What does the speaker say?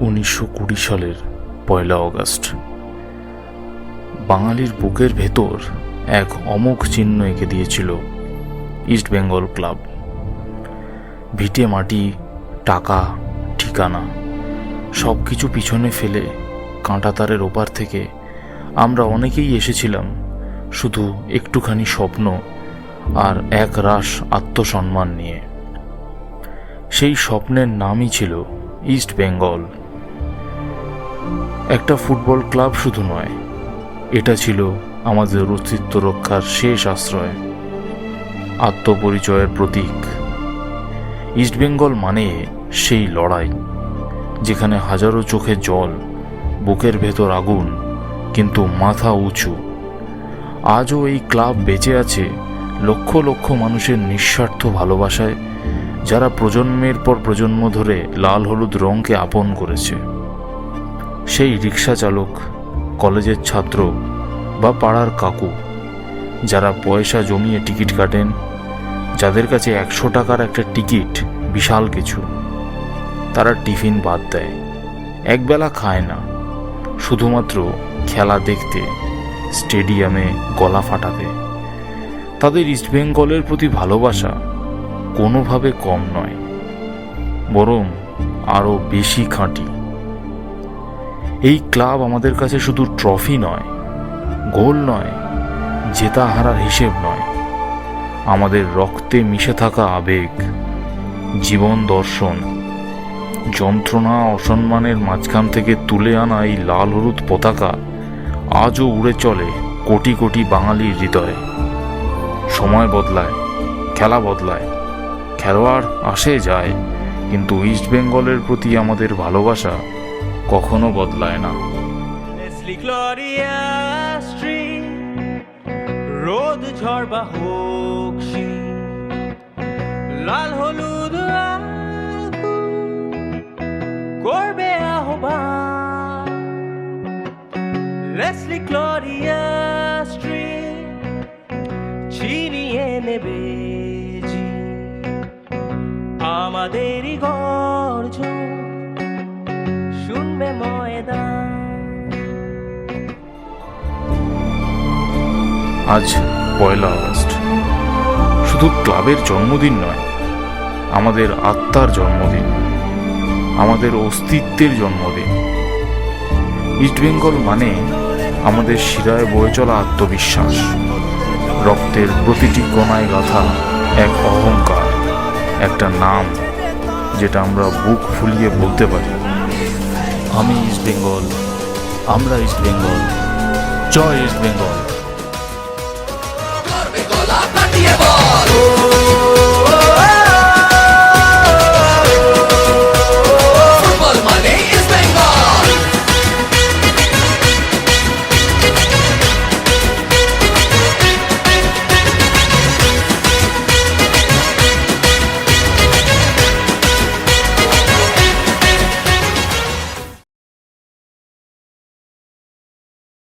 উনিশশো কুড়ি সালের পয়লা অগস্ট। বাঙালির বুকের ভেতর এক অমোঘ চিহ্ন এঁকে দিয়েছিল ইস্ট বেঙ্গল ক্লাব। ভিটে মাটি, টাকা, ঠিকানা সব কিছু পিছনে ফেলে কাঁটাতারের ওপার থেকে আমরা অনেকেই এসেছিলাম শুধু একটুখানি স্বপ্ন আর এক রাস আত্মসম্মান নিয়ে। সেই স্বপ্নের নামই ছিল ইস্ট বেঙ্গল। একটা ফুটবল ক্লাব শুধু নয়, এটা ছিল আমাদের অস্তিত্ব রক্ষার শেষ আশ্রয়, আত্মপরিচয়ের প্রতীক। ইস্টবেঙ্গল মানে সেই লড়াই, যেখানে হাজারো চোখে জল, বুকের ভেতর আগুন, কিন্তু মাথা উঁচু। আজও এই ক্লাব বেঁচে আছে লক্ষ লক্ষ মানুষের নিঃস্বার্থ ভালোবাসায়, যারা প্রজন্মের পর প্রজন্ম ধরে লাল হলুদ রঙকে আপন করেছে। সেই রিক্সা চালক কলেজের ছাত্র বা পাড়ার কাকু যারা পয়সা জমিয়ে টিকিট কাটেন, যাদের কাছে একশো টাকার একটা টিকিট, বিশাল কিছু, তারা টিফিন বাদ দেয়। একবেলা খায় না, শুধুমাত্র খেলা দেখতে, স্টেডিয়ামে গলা ফাটাতে। তাদের ইস্টবেঙ্গলের প্রতি ভালোবাসা কোনোভাবে কম নয়, বরং আরও বেশি খাঁটি। এই ক্লাব আমাদের কাছে শুধু ট্রফি নয়, গোল নয় জেতা হারার হিসেব নয়। আমাদের রক্তে মিশে থাকা আবেগ, জীবন দর্শন, যন্ত্রণা অসম্মানের মাঝখান থেকে তুলে আনা এই লাল হলুদ পতাকা আজও উড়ে চলে কোটি কোটি বাঙালির হৃদয়ে। সময় বদলায়, খেলা বদলায়, খেলোয়াড় আসে যায়, কিন্তু ইস্ট বেঙ্গলের প্রতি আমাদের ভালোবাসা কখনো বদলায় না। রোদ ঝড় বা হোক লাল হলুদ করবে আহ্বান। লেসলি গ্লোরিয়া স্ট্রিট ছিনিয়ে নেবে আজ পয়লা আগস্ট। শুধু ক্লাবের জন্মদিন নয়, আমাদের আত্মার জন্মদিন, আমাদের অস্তিত্বের জন্মদিন। ইস্টবেঙ্গল মানে আমাদের শিরায় বয়ে চলা আত্মবিশ্বাস, রক্তের প্রতিটি কণায় গাথা এক অহংকার, একটা নাম যেটা আমরা বুক ফুলিয়ে বলতে পারি। আমি ইস্ট বেঙ্গল, আমরা ইস্ট বেঙ্গল, জয় ইস্ট বেঙ্গল।